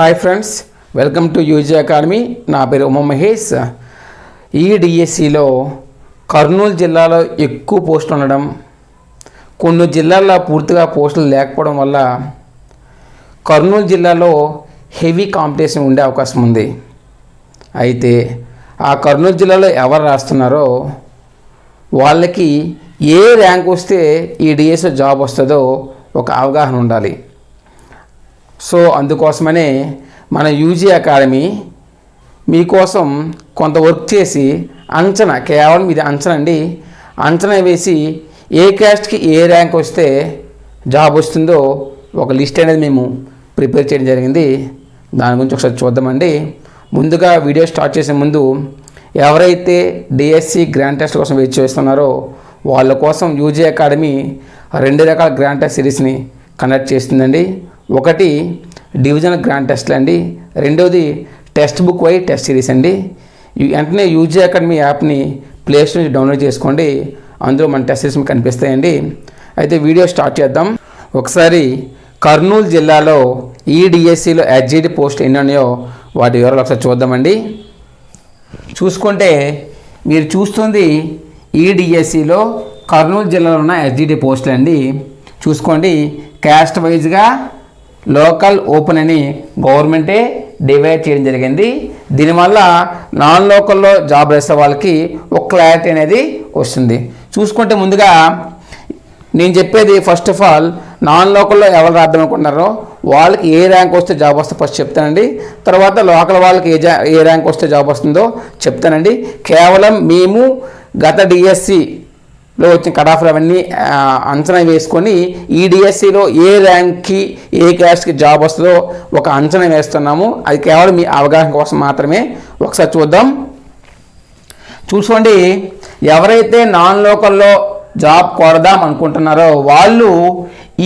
Hi friends welcome to UG academy. నా పేరు ఉమా మహేష్. ఈ డిఎస్సిలో కర్నూలు జిల్లాలో ఎక్కువ పోస్టులు ఉండడం కొన్ని జిల్లాల్లో పూర్తిగా పోస్టులు లేకపోవడం వల్ల కర్నూలు జిల్లాలో హెవీ కాంపిటీషన్ ఉండే అవకాశం ఉంది. అయితే ఆ కర్నూలు జిల్లాలో ఎవరు రాస్తున్నారో వాళ్ళకి ఏ ర్యాంక్ వస్తే ఈ డిఎస్లో జాబ్ వస్తుందో ఒక అవగాహన ఉండాలి. సో అందుకోసమనే మన యూజీ అకాడమీ మీకోసం కొంత వర్క్ చేసి అంచనా కేవలం ఇది అంచనా అండి అంచనా వేసి ఏ క్యాస్ట్కి ఏ ర్యాంక్ వస్తే జాబ్ వస్తుందో ఒక లిస్ట్ అనేది మేము ప్రిపేర్ చేయడం జరిగింది. దాని గురించి ఒకసారి చూద్దామండి. ముందుగా వీడియో స్టార్ట్ చేసే ముందు ఎవరైతే డిఎస్సి గ్రాండ్ టెస్ట్ కోసం వెయిట్ చేస్తున్నారో వాళ్ళ కోసం యూజీ అకాడమీ రెండు రకాల గ్రాండ్ టెస్ట్ సిరీస్ని కండక్ట్ చేస్తుందండి. ఒకటి డివిజన్ గ్రాండ్ టెస్ట్లు అండి. రెండవది text book wise test series అండి. వెంటనే యూజీ అకాడమీ యాప్ని ప్లే నుంచి డౌన్లోడ్ చేసుకోండి. అందులో మన టెస్ట్ సిరీస్ మీకు కనిపిస్తాయండి. అయితే వీడియో స్టార్ట్ చేద్దాం. ఒకసారి కర్నూలు జిల్లాలో ఈడిఎస్సిలో డిఎస్సిలో పోస్ట్ ఎన్ని ఉన్నాయో వాటి వివరాలు ఒకసారి చూద్దామండి. చూసుకుంటే మీరు చూస్తుంది ఈడిఎస్సిలో కర్నూలు జిల్లాలో ఉన్న ఎస్జిటి పోస్టులు అండి. చూసుకోండి. క్యాస్ట్ వైజ్గా లోకల్ ఓపెన్ అని గవర్నమెంటే డివైడ్ చేయడం జరిగింది. దీనివల్ల నాన్ లోకల్లో జాబ్ చేసే వాళ్ళకి ఒక క్లారిటీ అనేది వస్తుంది. చూసుకుంటే ముందుగా నేను చెప్పేది ఫస్ట్ ఆఫ్ ఆల్ నాన్ లోకల్లో ఎవరు రాద్దాం అనుకుంటున్నారో వాళ్ళకి ఏ ర్యాంక్ వస్తే జాబ్ వస్తే ఫస్ట్ చెప్తానండి. తర్వాత లోకల్ వాళ్ళకి ఏ జా ఏ ర్యాంక్ వస్తే జాబ్ వస్తుందో చెప్తానండి. కేవలం మేము గత డిఎస్సి లో వచ్చిన కటాఫ్లు అవన్నీ అంచనా వేసుకొని ఈ డిఎస్సిలో ఏ ర్యాంక్కి ఏ క్యాస్ట్కి జాబ్ వస్తుందో ఒక అంచనా వేస్తున్నాము. అది కేవలం మీ అవగాహన కోసం మాత్రమే. ఒకసారి చూద్దాం. చూసుకోండి. ఎవరైతే నాన్ లోకల్లో జాబ్ కొడదాం అనుకుంటున్నారో వాళ్ళు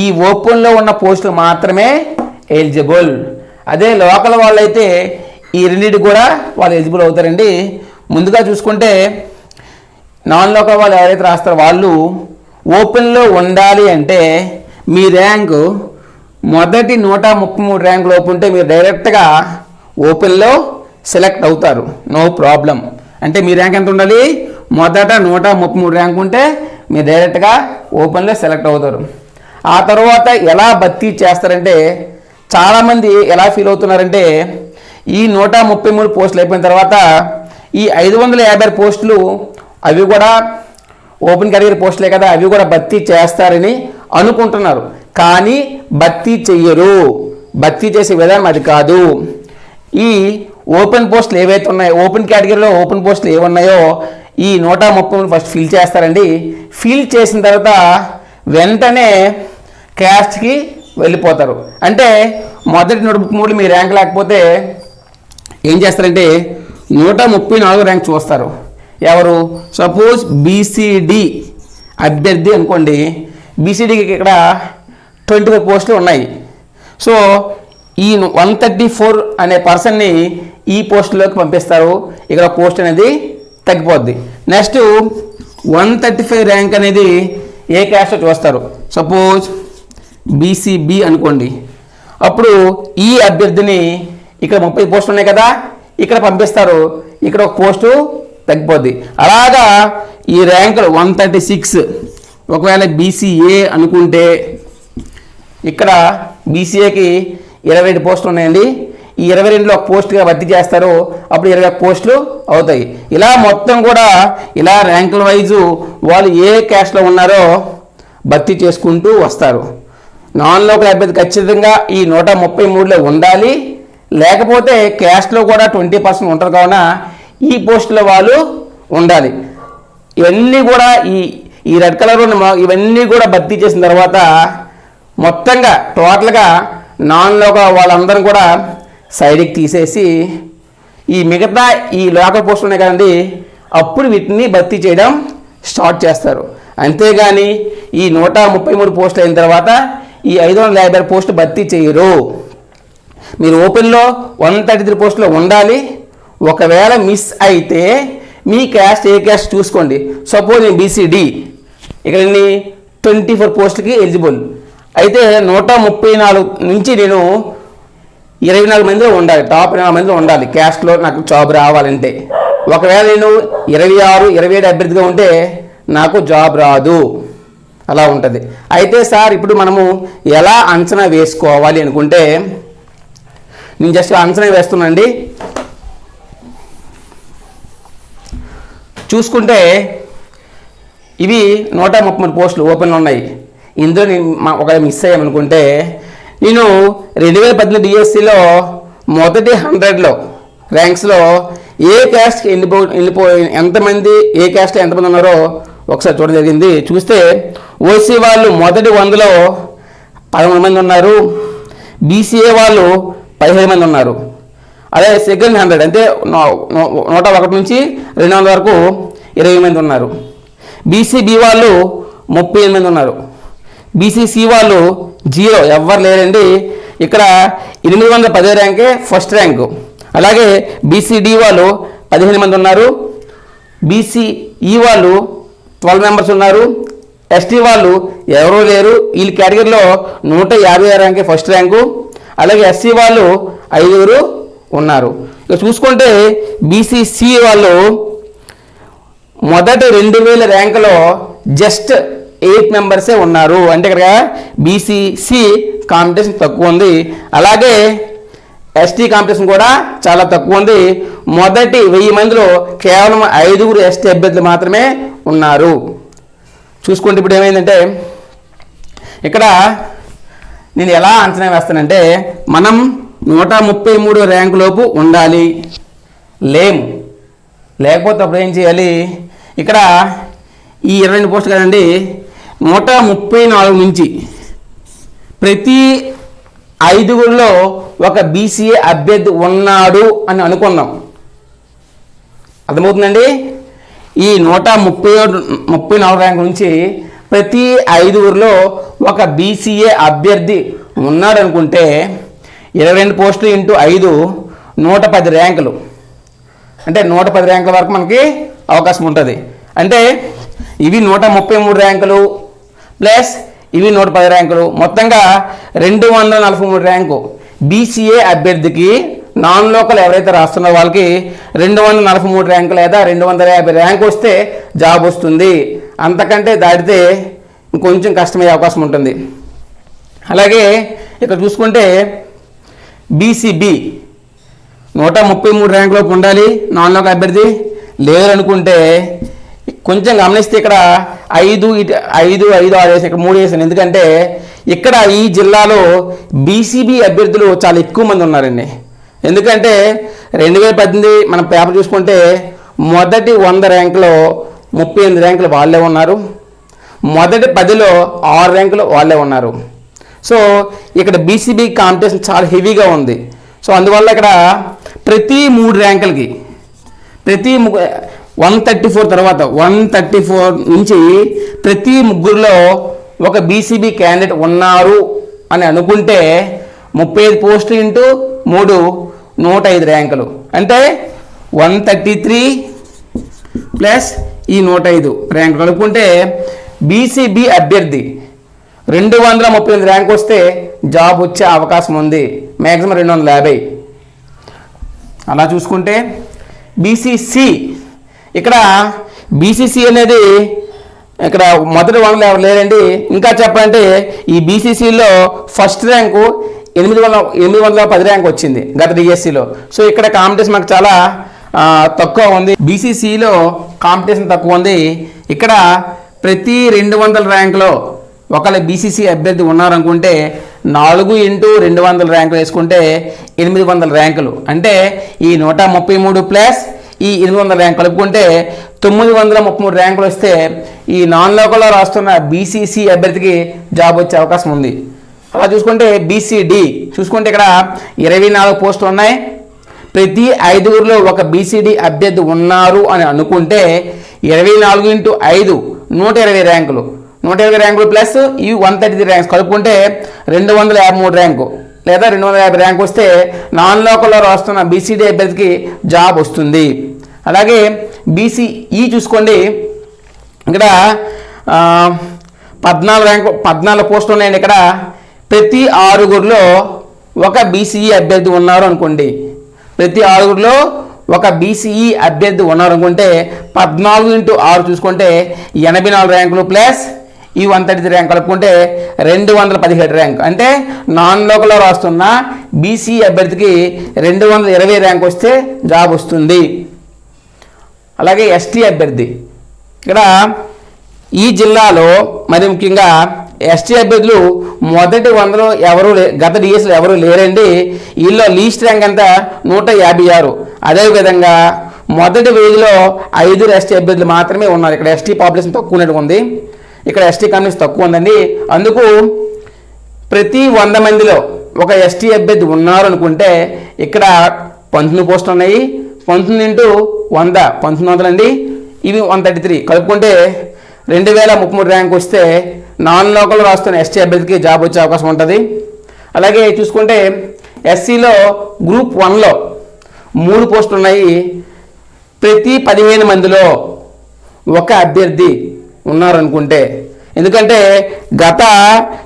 ఈ ఓపెన్లో ఉన్న పోస్టులు మాత్రమే ఎలిజిబుల్ అదే లోకల్ వాళ్ళైతే ఈ రెండింటి కూడా వాళ్ళు ఎలిజిబుల్ అవుతారండి. ముందుగా చూసుకుంటే నాన్ లోకల్ వాళ్ళు ఎవరైతే రాస్తారో వాళ్ళు ఓపెన్లో ఉండాలి అంటే మీ ర్యాంకు మొదటి నూట ముప్పై మూడు ర్యాంక్ లోపు ఉంటే మీరు డైరెక్ట్గా ఓపెన్లో సెలెక్ట్ అవుతారు. No problem. అంటే మీ ర్యాంక్ ఎంత ఉండాలి? మొదట నూట ముప్పై మూడు ర్యాంక్ ఉంటే మీరు డైరెక్ట్గా ఓపెన్లో సెలెక్ట్ అవుతారు. ఆ తర్వాత ఎలా భర్తీ చేస్తారంటే చాలామంది ఎలా ఫీల్ అవుతున్నారంటే ఈ నూట ముప్పై మూడు పోస్టులు అయిపోయిన తర్వాత ఈ ఐదు వందల యాభై పోస్టులు అవి కూడా ఓపెన్ కేటగిరీ పోస్టులే కదా అవి కూడా భర్తీ చేస్తారని అనుకుంటున్నారు. కానీ భర్తీ చెయ్యరు. భర్తీ చేసే విధానం అది కాదు. ఈ ఓపెన్ పోస్టులు ఏవైతే ఉన్నాయో ఓపెన్ కేటగిరీలో ఓపెన్ పోస్టులు ఏమున్నాయో ఈ నూట ముప్పై ఫస్ట్ ఫిల్ చేస్తారండి. ఫిల్ చేసిన తర్వాత వెంటనే క్యాస్ట్కి వెళ్ళిపోతారు. అంటే మొదటి నూట ముప్పై మూడు మీ ర్యాంక్ లేకపోతే ఏం చేస్తారంటే నూట ముప్పై నాలుగు ర్యాంక్ చూస్తారు. ఎవరు? సపోజ్ బీసీడి అభ్యర్థి అనుకోండి. బీసీడీకి ఇక్కడ ట్వంటీ ఫైవ్ పోస్టులు ఉన్నాయి. సో ఈ వన్ థర్టీ ఫోర్ అనే పర్సన్ని ఈ పోస్టులోకి పంపిస్తారు. ఇక్కడ పోస్ట్ అనేది తగ్గిపోద్ది. Next one thirty five rank అనేది ఏ క్యాస్ట్ చూస్తారు సపోజ్ బీసీబీ అనుకోండి. అప్పుడు ఈ అభ్యర్థిని ఇక్కడ ముప్పై పోస్టులు ఉన్నాయి కదా ఇక్కడ పంపిస్తారు. ఇక్కడ ఒక పోస్టు తగ్గిపోద్ది. అలాగా ఈ ర్యాంకులు వన్ థర్టీ సిక్స్. ఒకవేళ బీసీఏ అనుకుంటే ఇక్కడ బీసీఏకి ఇరవై రెండు పోస్టులు ఉన్నాయండి. ఈ ఇరవై రెండులో ఒక భర్తీ చేస్తారు అప్పుడు ఇరవై పోస్టులు అవుతాయి. ఇలా మొత్తం కూడా ఇలా ర్యాంకుల వైజు వాళ్ళు ఏ క్యాస్ట్లో ఉన్నారో భర్తీ చేసుకుంటూ వస్తారు. నాన్ లోకల్ అభ్యర్థి ఖచ్చితంగా ఈ నూట ముప్పై మూడులో ఉండాలి. లేకపోతే క్యాస్ట్లో కూడా ట్వంటీ పర్సెంట్ ఉంటారు కావున ఈ పోస్టులో వాళ్ళు ఉండాలి. ఇవన్నీ కూడా ఈ ఈ రెడ్ కలర్ ఇవన్నీ కూడా భర్తీ చేసిన తర్వాత మొత్తంగా టోటల్గా నాన్ లోకల్ వాళ్ళందరం కూడా సైడ్కి తీసేసి ఈ మిగతా ఈ లోకల్ పోస్టులు ఉన్నాయి కదండి అప్పుడు వీటిని భర్తీ చేయడం స్టార్ట్ చేస్తారు. అంతేగాని ఈ నూట ముప్పై మూడు పోస్టులు అయిన తర్వాత ఈ ఐదు వందల యాభై ఆరు పోస్టులు భర్తీ చేయరు. మీరు ఓపెన్లో వన్ థర్టీ త్రీ పోస్టులో ఉండాలి ఒకవేళ మిస్ అయితే మీ క్యాస్ట్ ఏ క్యాస్ట్ చూసుకోండి. సపోజ్ నేను బీసీడి ఇక్కడ ట్వంటీ ఫోర్ పోస్టులకి ఎలిజిబుల్ అయితే నూట ముప్పై నాలుగు నుంచి నేను ఇరవై నాలుగు మందిలో ఉండాలి. టాప్ ఇరవై నాలుగు మందిలో ఉండాలి. క్యాస్ట్లో నాకు జాబ్ రావాలంటే. ఒకవేళ నేను ఇరవై ఆరు ఇరవై ఏడు అభ్యర్థిగా ఉంటే నాకు జాబ్ రాదు. అలా ఉంటుంది. అయితే సార్ ఇప్పుడు మనము ఎలా అంచనా వేసుకోవాలి అనుకుంటే నేను జస్ట్ అంచనా వేస్తున్నానండి. చూసుకుంటే ఇవి నూట ముప్పై మూడు పోస్టులు ఓపెన్లో ఉన్నాయి. ఇందులో నేను మా- ఒక మిస్ అయ్యామనుకుంటే నేను రెండు వేల పద్దెనిమిది డిఎస్సిలో మొదటి హండ్రెడ్లో ర్యాంక్స్లో ఏ క్యాస్ట్కి వెళ్ళిపో వెళ్ళిపో ఎంతమంది ఏ క్యాస్ట్ ఎంతమంది ఉన్నారో ఒకసారి చూడడం జరిగింది. చూస్తే ఓసీ వాళ్ళు మొదటి వందలో పదమూడు మంది ఉన్నారు. బీసీఏ వాళ్ళు పదిహేను మంది ఉన్నారు. అదే సెకండ్ హండ్రెడ్ అంటే నూట ఒకటి నుంచి రెండు వందల వరకు ఇరవై మంది ఉన్నారు. బీసీబీ వాళ్ళు ముప్పై ఎనిమిది ఉన్నారు. బీసీసీ వాళ్ళు జీరో ఎవ్వరు లేరండి. ఇక్కడ ఎనిమిది వందల పది ర్యాంకే ఫస్ట్ ర్యాంకు అలాగే బీసీడీ వాళ్ళు పదిహేను మంది ఉన్నారు. బీసీఈ వాళ్ళు ట్వెల్వ్ మెంబర్స్ ఉన్నారు. ఎస్టీ వాళ్ళు ఎవరూ లేరు. వీళ్ళ కేటగిరీలో నూట యాభై ఆరు ర్యాంకే ఫస్ట్ ర్యాంకు అలాగే ఎస్సీ వాళ్ళు ఐదుగురు ఉన్నారు. ఇక చూసుకుంటే బీసీసీ వాళ్ళు మొదటి రెండు వేల ర్యాంకులో జస్ట్ ఎయిట్ మెంబర్సే ఉన్నారు. అంటే ఇక్కడ బీసీసీ కాంపిటీషన్ తక్కువ ఉంది. అలాగే ఎస్టీ కాంపిటీషన్ కూడా చాలా తక్కువ ఉంది. మొదటి వెయ్యి మందిలో కేవలం ఐదుగురు ఎస్టీ అభ్యర్థులు మాత్రమే ఉన్నారు. చూసుకుంటే ఇప్పుడు ఏమైందంటే ఇక్కడ నేను ఎలా అంచనా వేస్తానంటే మనం నూట ముప్పై మూడు ర్యాంకులోపు ఉండాలి. లేము. లేకపోతే అప్పుడు ఏం చేయాలి? ఇక్కడ ఈ ఇరవై రెండు పోస్టులు కదండి నూట ముప్పై నాలుగు నుంచి ప్రతి ఐదుగురిలో ఒక బీసీఏ అభ్యర్థి ఉన్నాడు అని అనుకుందాం అర్థమవుతుందండి? ఈ నూట ముప్పై ముప్పై నాలుగు ర్యాంకు నుంచి ప్రతి ఐదుగురిలో ఒక బీసీఏ అభ్యర్థి ఉన్నాడు అనుకుంటే ఇరవై రెండు పోస్టులు ఇంటూ ఐదు నూట పది ర్యాంకులు. అంటే నూట పది ర్యాంకుల వరకు మనకి అవకాశం ఉంటుంది. అంటే ఇవి నూట ముప్పై మూడు ర్యాంకులు ప్లస్ ఇవి నూట పది ర్యాంకులు. మొత్తంగా రెండు వందల నలభై మూడు ర్యాంకు. బీసీఏ అభ్యర్థికి నాన్ లోకల్ ఎవరైతే రాస్తున్నారో వాళ్ళకి రెండు వందల నలభై మూడు ర్యాంకు లేదా రెండు వందల యాభై ర్యాంక్ వస్తే జాబ్ వస్తుంది. అంతకంటే దాటితే ఇంకొంచెం కష్టమయ్యే అవకాశం ఉంటుంది. అలాగే ఇక్కడ చూసుకుంటే బీసీబీ నూట ముప్పై మూడు ర్యాంకులోపు ఉండాలి. నాన్ లోక్ అభ్యర్థి. లేదనుకుంటే కొంచెం గమనిస్తే ఇక్కడ ఐదు ఇటు ఐదు ఐదు ఆరు వేసాను ఇక్కడ మూడు వేసాను ఎందుకంటే ఇక్కడ ఈ జిల్లాలో బీసీబీ అభ్యర్థులు చాలా ఎక్కువ మంది ఉన్నారండి. ఎందుకంటే రెండు వేల పద్దెనిమిది మనం పేపర్ చూసుకుంటే మొదటి వంద ర్యాంకులో ముప్పై ఎనిమిది ర్యాంకులు వాళ్ళే ఉన్నారు. మొదటి పదిలో ఆరు ర్యాంకులు వాళ్ళే ఉన్నారు. సో ఇక్కడ బీసీబీ కాంపిటీషన్ చాలా హెవీగా ఉంది. సో అందువల్ల ఇక్కడ ప్రతి మూడు ర్యాంకులకి ప్రతి వన్ థర్టీ ఫోర్ తర్వాత వన్ థర్టీ ఫోర్ నుంచి ప్రతి ముగ్గురులో ఒక బీసీబీ క్యాండిడేట్ ఉన్నారు అని అనుకుంటే ముప్పై ఐదు పోస్టులు ఇంటూ మూడు నూట ఐదు ర్యాంకులు. అంటే వన్ థర్టీ త్రీ ప్లస్ ఈ నూట ఐదు ర్యాంకులు అనుకుంటే బీసీబీ అభ్యర్థి రెండు వందల ముప్పై ఎనిమిది ర్యాంక్ వస్తే జాబ్ వచ్చే అవకాశం ఉంది. మ్యాక్సిమం రెండు వందల యాభై. అలా చూసుకుంటే బీసీసీ ఇక్కడ బీసీసీ అనేది ఇక్కడ మొదటి వందలు ఎవరు లేరండి? ఇంకా చెప్పాలంటే ఈ బీసీసీలో ఫస్ట్ ర్యాంకు ఎనిమిది వందల ఎనిమిది వందల పది ర్యాంక్ వచ్చింది గత డిఎస్సిలో సో ఇక్కడ కాంపిటీషన్ మాకు చాలా తక్కువ ఉంది. బీసీసీలో కాంపిటీషన్ తక్కువ ఉంది. ఇక్కడ ప్రతి రెండు వందల ర్యాంకులో ఒకవేళ బీసీసీ అభ్యర్థి ఉన్నారనుకుంటే నాలుగు ఇంటూ రెండు వందల ర్యాంకులు వేసుకుంటే ఎనిమిది వందల ర్యాంకులు. అంటే ఈ నూట ముప్పై మూడు ప్లస్ ఈ ఎనిమిది వందల ర్యాంక్ కలుపుకుంటే తొమ్మిది వందల ముప్పై మూడు ర్యాంకులు వస్తే ఈ నాన్ లోకల్లో రాస్తున్న బీసీసీ అభ్యర్థికి జాబ్ వచ్చే అవకాశం ఉంది. అలా చూసుకుంటే బీసీడి చూసుకుంటే ఇక్కడ ఇరవై నాలుగు పోస్టులు ఉన్నాయి. ప్రతి ఐదుగురిలో ఒక బీసీడీ అభ్యర్థి ఉన్నారు అని అనుకుంటే ఇరవై నాలుగు ఇంటూ ఐదు నూట ఇరవై ర్యాంకులు. నూట ఇరవై ర్యాంకులు ప్లస్ ఈ వన్ థర్టీ త్రీ ర్యాంక్స్ కలుపుకుంటే రెండు వందల యాభై మూడు ర్యాంకు లేదా రెండు వందల యాభై ర్యాంక్ వస్తే నాన్ లోకల్లో రాస్తున్న బీసీడీ అభ్యర్థికి జాబ్ వస్తుంది. అలాగే బీసీఈ చూసుకోండి. ఇక్కడ పద్నాలుగు ర్యాంకు పద్నాలుగు పోస్టులు ఉన్నాయండి ఇక్కడ. ప్రతి ఆరుగురిలో ఒక బీసీఈ అభ్యర్థి ఉన్నారు అనుకోండి. ప్రతి ఆరుగురిలో ఒక బీసీఈ అభ్యర్థి ఉన్నారు అనుకుంటే పద్నాలుగు ఇంటూ ఆరు చూసుకుంటే ఎనభై నాలుగు ర్యాంకులు ప్లస్ ఈ వన్ థర్టీ ర్యాంక్ కలుపుకుంటే రెండు వందల పదిహేడు ర్యాంక్. అంటే నాన్ లోకల్లో రాస్తున్న బీసీ అభ్యర్థికి రెండు వందల ఇరవై ర్యాంక్ వస్తే జాబ్ వస్తుంది. అలాగే ఎస్టీ అభ్యర్థి. ఇక్కడ ఈ జిల్లాలో మరి ముఖ్యంగా ఎస్టీ అభ్యర్థులు మొదటి వందలో ఎవరు గత డిఎస్లో ఎవరు లేరండి. వీళ్ళలో లీస్ట్ ర్యాంక్ ఎంత? నూట యాభై ఆరు. అదేవిధంగా మొదటి వేదిలో ఐదు ఎస్టీ అభ్యర్థులు మాత్రమే ఉన్నారు. ఇక్కడ ఎస్టీ పాపులేషన్ తక్కువ ఉంది. ఇక్కడ ఎస్టీ కమ్యూనిస్ట్ తక్కువ ఉందండి. అందుకు ప్రతి వంద మందిలో ఒక ఎస్టీ అభ్యర్థి ఉన్నారు అనుకుంటే ఇక్కడ పంతొమ్మిది పోస్టులు ఉన్నాయి. పంతొమ్మిది ఇంటూ వంద పంతొమ్మిది వందలు అండి. ఇవి వన్ థర్టీ త్రీ. కలుపుకుంటే రెండు వేల ముప్పై మూడు ర్యాంక్ వస్తే నాన్ లోకల్ రాస్తున్న ఎస్టీ అభ్యర్థికి జాబ్ వచ్చే అవకాశం ఉంటుంది. అలాగే చూసుకుంటే ఎస్సీలో గ్రూప్ వన్లో మూడు పోస్టులు ఉన్నాయి. ప్రతి పదిహేను మందిలో ఒక అభ్యర్థి ఉన్నారనుకుంటే. ఎందుకంటే గత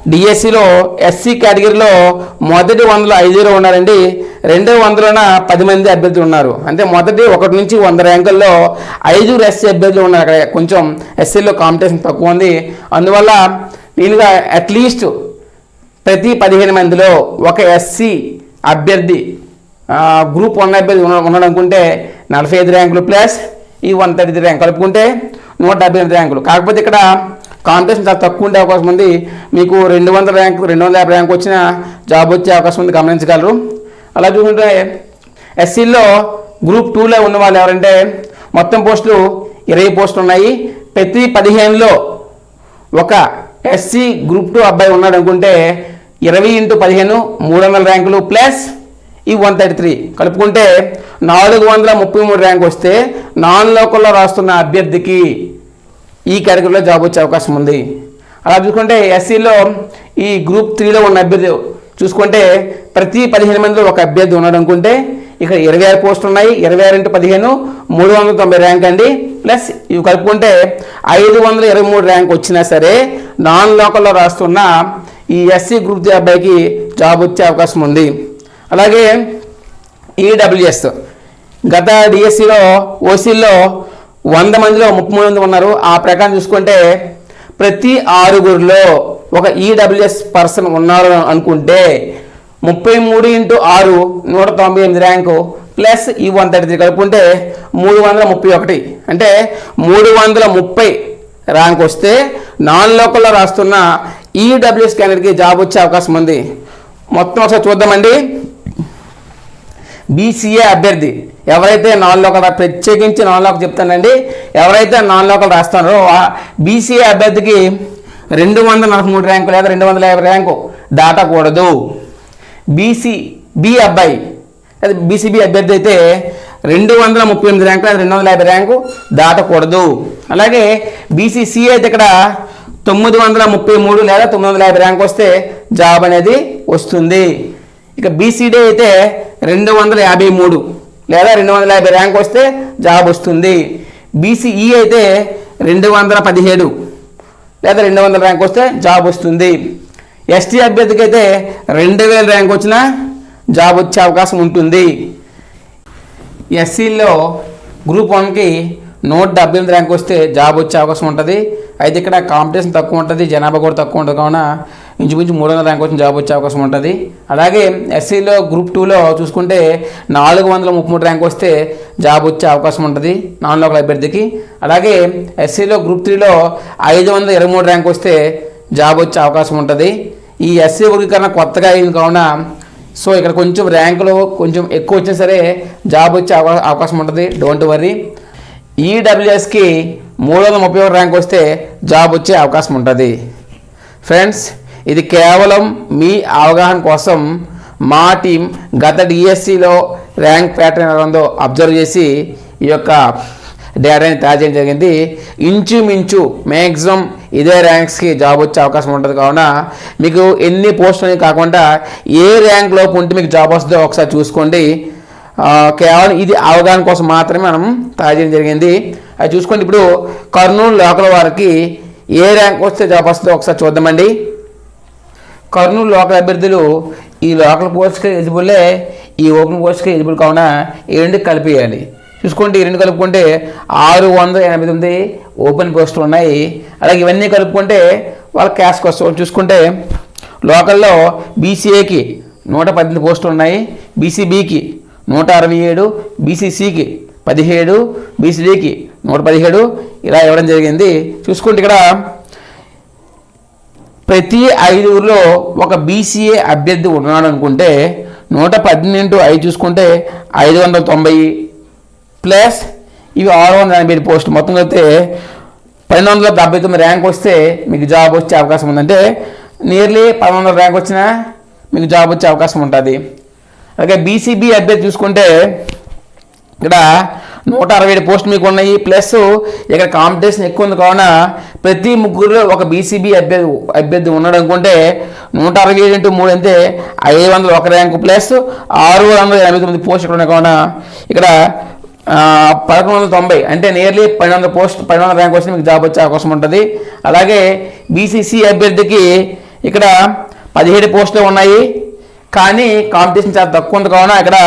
డిఎస్సిలో ఎస్సీ కేటగిరీలో మొదటి వందలో ఐదుగురు ఉన్నారండి. రెండో వందలోన పది మంది అభ్యర్థులు ఉన్నారు. అంటే మొదటి ఒకటి నుంచి వంద ర్యాంకుల్లో ఐదుగురు ఎస్సీ అభ్యర్థులు ఉన్నారు అక్కడ. కొంచెం ఎస్సీలో కాంపిటీషన్ తక్కువ ఉంది. అందువల్ల నేనుగా అట్లీస్ట్ ప్రతి పదిహేను మందిలో ఒక ఎస్సీ అభ్యర్థి గ్రూప్ వన్ అభ్యర్థి ఉన్న- ఉన్నాడు అనుకుంటే నలభై ఐదు ర్యాంకులు ప్లస్ ఈ వన్ థర్టీ త్రీ ర్యాంక్ కలుపుకుంటే నూట డెబ్బై ఎనిమిది ర్యాంకులు. కాకపోతే ఇక్కడ కాంపిటీషన్ చాలా తక్కువ ఉండే అవకాశం ఉంది. మీకు రెండు వందల ర్యాంక్ రెండు వందల యాభై ర్యాంక్ వచ్చిన జాబ్ వచ్చే అవకాశం ఉంది. గమనించగలరు. అలా చూసుకుంటే ఎస్సీలో గ్రూప్ టూలో ఉన్న వాళ్ళు ఎవరంటే మొత్తం పోస్టులు ఇరవై పోస్టులు ఉన్నాయి. ప్రతి పదిహేనులో ఒక ఎస్సీ గ్రూప్ టూ అబ్బాయి ఉన్నాడు అనుకుంటే ఇరవై ఇంటూ పదిహేను మూడు వందల ర్యాంకులు ప్లస్ ఈ వన్ థర్టీ త్రీ కలుపుకుంటే నాలుగు వందల ముప్పై మూడు ర్యాంక్ వస్తే నాన్ లోకల్లో రాస్తున్న అభ్యర్థికి ఈ కేటగిరీలో జాబ్ వచ్చే అవకాశం ఉంది. అలా చూసుకుంటే ఎస్సీలో ఈ గ్రూప్ త్రీలో ఉన్న అభ్యర్థి చూసుకుంటే ప్రతి పదిహేను మందిలో ఒక అభ్యర్థి ఉన్నాడు అనుకుంటే ఇక్కడ ఇరవై ఆరు పోస్టులు ఉన్నాయి. ఇరవై ఆరు ఇంటూ పదిహేను మూడు వందల తొంభై ర్యాంక్ అండి. ప్లస్ ఇవి కలుపుకుంటే ఐదు వందల ఇరవై మూడు ర్యాంక్ వచ్చినా సరే నాన్ లోకల్లో రాస్తున్న ఈ ఎస్సీ గ్రూప్ త్రీ అబ్బాయికి జాబ్ వచ్చే అవకాశం ఉంది. అలాగే ఈడబ్ల్యూఎస్ గత డిఎస్సిలో ఓసీల్లో వంద మందిలో ముప్పై మూడు మంది ఉన్నారు. ఆ ప్రకారం చూసుకుంటే ప్రతి ఆరుగురిలో ఒక ఈడబ్ల్యూఎస్ పర్సన్ ఉన్నారు అనుకుంటే ముప్పై మూడు ఇంటూ ఆరు నూట తొంభై ఎనిమిది ర్యాంకు ప్లస్ ఈ వన్ థర్టీ త్రీ కలుపుకుంటే మూడు వందల ముప్పై ఒకటి. అంటే మూడు వందల ముప్పై ర్యాంక్ వస్తే నాన్ లోకల్లో రాస్తున్న ఈడబ్ల్యూఎస్ క్యాండిడేట్కి జాబ్ వచ్చే అవకాశం ఉంది. మొత్తం ఒకసారి చూద్దామండి. బీసీఏ అభ్యర్థి ఎవరైతే నాన్ లోకల్ ప్రత్యేకించి నాన్ లోకల్ చెప్తానండి ఎవరైతే నాన్ లోకల్ రాస్తారో బీసీఏ అభ్యర్థికి రెండు వందల నలభై మూడు ర్యాంకు లేదా రెండు వందల యాభై ర్యాంకు దాటకూడదు. బీసీ బి అబ్బాయి అది బీసీబీ అభ్యర్థి అయితే రెండు వందల ముప్పై ఎనిమిది ర్యాంకు లేదా రెండు వందల యాభై ర్యాంకు దాటకూడదు. అలాగే బీసీసీ అయితే ఇక్కడ తొమ్మిది వందల ముప్పై మూడు లేదా తొమ్మిది వందల యాభై ర్యాంక్ వస్తే జాబ్ అనేది వస్తుంది. ఇక బీసీడీ అయితే రెండు వందల యాభై మూడు లేదా రెండు వందల యాభై ర్యాంక్ వస్తే జాబ్ వస్తుంది. బీసీఈ అయితే రెండు వందల పదిహేడు లేదా రెండు వందల ర్యాంక్ వస్తే జాబ్ వస్తుంది. ఎస్టీ అభ్యర్థికి అయితే రెండు వేల ర్యాంక్ వచ్చినా జాబ్ వచ్చే అవకాశం ఉంటుంది. ఎస్సీలో గ్రూప్ వన్కి నూట డెబ్బై ఎనిమిది ర్యాంక్ వస్తే జాబ్ వచ్చే అవకాశం ఉంటుంది. అయితే ఇక్కడ కాంపిటీషన్ తక్కువ ఉంటుంది జనాభా కూడా తక్కువ ఉంటుంది కావున ఇంచుమించు మూడు వందల ర్యాంక్ వచ్చిన జాబ్ వచ్చే అవకాశం ఉంటుంది. అలాగే ఎస్సీలో గ్రూప్ టూలో చూసుకుంటే నాలుగు వందల ముప్పై మూడు ర్యాంక్ వస్తే జాబ్ వచ్చే అవకాశం ఉంటుంది నాన్ లోకల్ అభ్యర్థికి. అలాగే ఎస్సీలో గ్రూప్ త్రీలో ఐదు వందల ఇరవై మూడు ర్యాంక్ వస్తే జాబ్ వచ్చే అవకాశం ఉంటుంది. ఈ ఎస్సీ వర్గీకరణ కొత్తగా అయింది కావున సో ఇక్కడ కొంచెం ర్యాంకులు కొంచెం ఎక్కువ వచ్చినా సరే జాబ్ వచ్చే అవకాశం ఉంటుంది. డోంట్ వర్రీ ఈడబ్ల్యూఎస్కి మూడు వందల ముప్పై ఒకటి ర్యాంక్ వస్తే జాబ్ వచ్చే అవకాశం ఉంటుంది. ఫ్రెండ్స్ ఇది కేవలం మీ అవగాహన కోసం మా టీం గత డిఎస్సిలో ర్యాంక్ ప్యాటర్న్ ఎలా ఉందో అబ్జర్వ్ చేసి ఈ యొక్క డేటాని తయారు చేయడం జరిగింది. ఇంచుమించు మ్యాక్సిమం ఇదే ర్యాంక్స్కి జాబ్ వచ్చే అవకాశం ఉంటుంది. కావున మీకు ఎన్ని పోస్టులు కాకుండా ఏ ర్యాంక్ లోపు ఉంటే మీకు జాబ్ వస్తుందో ఒకసారి చూసుకోండి. కేవలం ఇది అవగాహన కోసం మాత్రమే మనం తయారు చేయడం జరిగింది. అది చూసుకోండి. ఇప్పుడు కర్నూలు లోకల్ వారికి ఏ ర్యాంక్ వస్తే జాబ్ వస్తుందో ఒకసారి చూద్దామండి. కర్నూలు లోకల్ అభ్యర్థులు ఈ లోకల్ పోస్ట్కి ఎలిజిబుల్లే ఈ ఓపెన్ పోస్ట్కి ఎలిజిబుల్ కావున ఈ రెండు కలిపేయాలి. చూసుకోండి ఈ రెండు కలుపుకుంటే ఆరు వందల ఎనభై తొమ్మిది ఓపెన్ పోస్టులు ఉన్నాయి. అలాగే ఇవన్నీ కలుపుకుంటే వాళ్ళ క్యాష్ కోసం చూసుకుంటే లోకల్లో బీసీఏకి నూట పద్దెనిమిది పోస్టులు ఉన్నాయి. బీసీబీకి నూట అరవై ఏడు బీసీసీకి పదిహేడు బీసీడీకి నూట పదిహేడు. ఇలా ఇవ్వడం జరిగింది. చూసుకుంటే ఇక్కడ ప్రతి ఐదుగురిలో ఒక బీసీఏ అభ్యర్థి ఉన్నాడు అనుకుంటే నూట పద్దెనిమిది ఐదు చూసుకుంటే ఐదు వందల తొంభై ప్లస్ ఇవి ఆరు వందల ఎనభై ఐదు పోస్ట్ మొత్తం కలిపితే పన్నెండు వందల డెబ్బై తొమ్మిది ర్యాంక్ వస్తే మీకు జాబ్ వచ్చే అవకాశం ఉందంటే నియర్లీ పదకొండు వందల ర్యాంక్ వచ్చినా మీకు జాబ్ వచ్చే అవకాశం ఉంటుంది. అలాగే బీసీబీ అభ్యర్థి చూసుకుంటే ఇక్కడ నూట అరవై ఏడు పోస్టులు మీకు ఉన్నాయి. ప్లస్ ఇక్కడ కాంపిటీషన్ ఎక్కువ ఉంది కావున ప్రతి ముగ్గురులో ఒక బీసీబీ అభ్యర్థి అభ్యర్థి ఉన్నాడు అనుకుంటే నూట అరవై ఏడు ఇంటూ మూడు అంటే ఐదు వందల ఒక ర్యాంకు. ప్లస్ ఆరు వందల ఎనభై తొమ్మిది పోస్టులు ఉన్నాయి కావున ఇక్కడ పదకొండు వందల తొంభై అంటే నియర్లీ పన్నెండు వందల పోస్ట్ పన్నెండు వందల ర్యాంక్ వస్తే మీకు జాబ్ వచ్చే అవకాశం ఉంటుంది. అలాగే బీసీసీ అభ్యర్థికి ఇక్కడ పదిహేడు పోస్టులు ఉన్నాయి. కానీ కాంపిటీషన్ చాలా తక్కువ ఉంది. కావున ఇక్కడ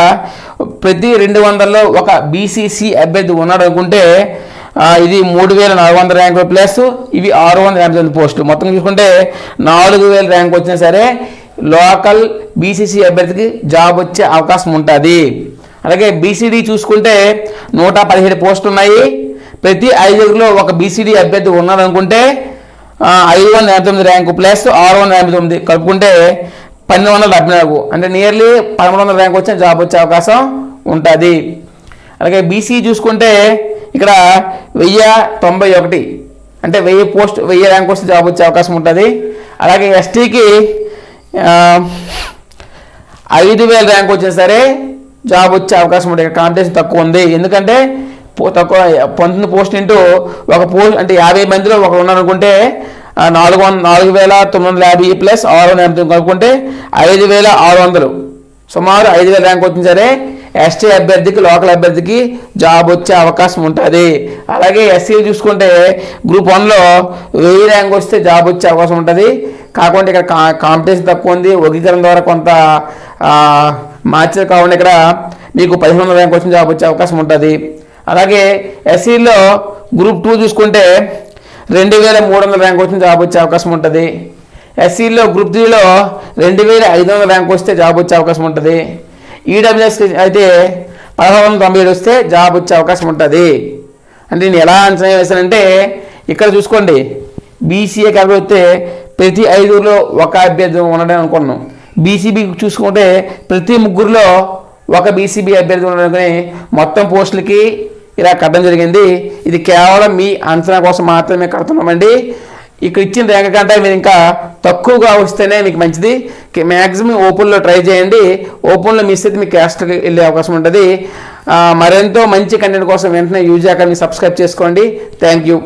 ప్రతి రెండు వందల్లో ఒక బీసీసీ అభ్యర్థి ఉన్నాడు అనుకుంటే ఇది మూడు వేల నాలుగు వందల ర్యాంకులు ప్లస్ ఇవి ఆరు వందల ఎనభై తొమ్మిది పోస్టులు మొత్తం చూసుకుంటే నాలుగు వేల ర్యాంక్ వచ్చినా సరే లోకల్ బీసీసీ అభ్యర్థికి జాబ్ వచ్చే అవకాశం ఉంటుంది. అలాగే బీసీడీ చూసుకుంటే నూట పదిహేడు పోస్టులు ఉన్నాయి. ప్రతి ఐదుగురిలో ఒక బీసీడీ అభ్యర్థి ఉన్నాడు అనుకుంటే ఐదు వందల ఎనభై తొమ్మిది ర్యాంకు ప్లస్ ఆరు వందల ఎనభై తొమ్మిది కలుపుకుంటే పన్నెండు వందల డెబ్బై నాలుగు. అంటే నియర్లీ పదమూడు వందల ర్యాంక్ వచ్చిన జాబ్ వచ్చే అవకాశం ఉంటుంది. అలాగే బీసీ చూసుకుంటే ఇక్కడ వెయ్యి తొంభై ఒకటి. అంటే వెయ్యి పోస్ట్ వెయ్యి ర్యాంక్ వస్తే జాబ్ వచ్చే అవకాశం ఉంటుంది. అలాగే ఎస్టీకి ఐదు వేల ర్యాంక్ వచ్చినా సరే జాబ్ వచ్చే అవకాశం ఉంటుంది. ఇక్కడ కాంపిటీషన్ తక్కువ ఉంది. ఎందుకంటే పో- తక్కువ పంతొమ్మిది పోస్ట్ ఇంటూ ఒక పోస్ట్ అంటే యాభై మందిలో ఒకరు ఉన్నారనుకుంటే నాలుగు వంద నాలుగు వేల తొమ్మిది వందల యాభై ప్లస్ ఆరు వందల ఎనభై కనుక్కుంటే కలుపుకుంటే ఐదు వేల ఆరు వందలు. సుమారు ఐదు వేల ర్యాంక్ వచ్చింది సరే. ఎస్టీ అభ్యర్థికి లోకల్ అభ్యర్థికి జాబ్ వచ్చే అవకాశం ఉంటుంది. అలాగే ఎస్సీ చూసుకుంటే గ్రూప్ వన్లో వెయ్యి ర్యాంక్ వస్తే జాబ్ వచ్చే అవకాశం ఉంటుంది. కాకుండా ఇక్కడ కా కాంపిటీషన్ తక్కువ ఉంది. వర్గీకరణ ద్వారా కొంత మార్చారు కాకుండా ఇక్కడ మీకు పదిహేను వందల ర్యాంక్ వచ్చిన జాబ్ వచ్చే అవకాశం ఉంటుంది. అలాగే ఎస్సీలో గ్రూప్ టూ చూసుకుంటే రెండు వేల మూడు వందల ర్యాంక్ వచ్చిన జాబ్ వచ్చే అవకాశం ఉంటుంది. ఎస్సీలో గ్రూప్ త్రీలో రెండు వేల ఐదు వందల ర్యాంక్ వస్తే జాబ్ వచ్చే అవకాశం ఉంటుంది. ఈడబ్ల్యూఎస్ అయితే పదహారు వందల తొంభై ఏడు వస్తే జాబ్ వచ్చే అవకాశం ఉంటుంది. అంటే నేను ఎలా అంచనా వేశానంటే ఇక్కడ చూసుకోండి. బీసీఏ కలిపి వస్తే ప్రతి ఐదుగురిలో ఒక అభ్యర్థి ఉండడం అనుకున్నాం బీసీబీ చూసుకుంటే ప్రతి ముగ్గురులో ఒక బీసీబీ అభ్యర్థి ఉండడం మొత్తం పోస్టులకి ఇలా కట్టడం జరిగింది. ఇది కేవలం మీ అంచనా కోసం మాత్రమే కడుతున్నామండి. ఇక్కడ ఇచ్చిన ర్యాంక్ కంటే మీరు ఇంకా తక్కువగా వస్తేనే మీకు మంచిది. మ్యాక్సిమం ఓపెన్లో ట్రై చేయండి. ఓపెన్లో మిస్ అయితే మీకు క్యాస్ట్కి వెళ్ళే అవకాశం ఉంటుంది. మరెంతో మంచి కంటెంట్ కోసం వెంటనే యూజ్ అకాడమీ సబ్స్క్రైబ్ చేసుకోండి. Thank you.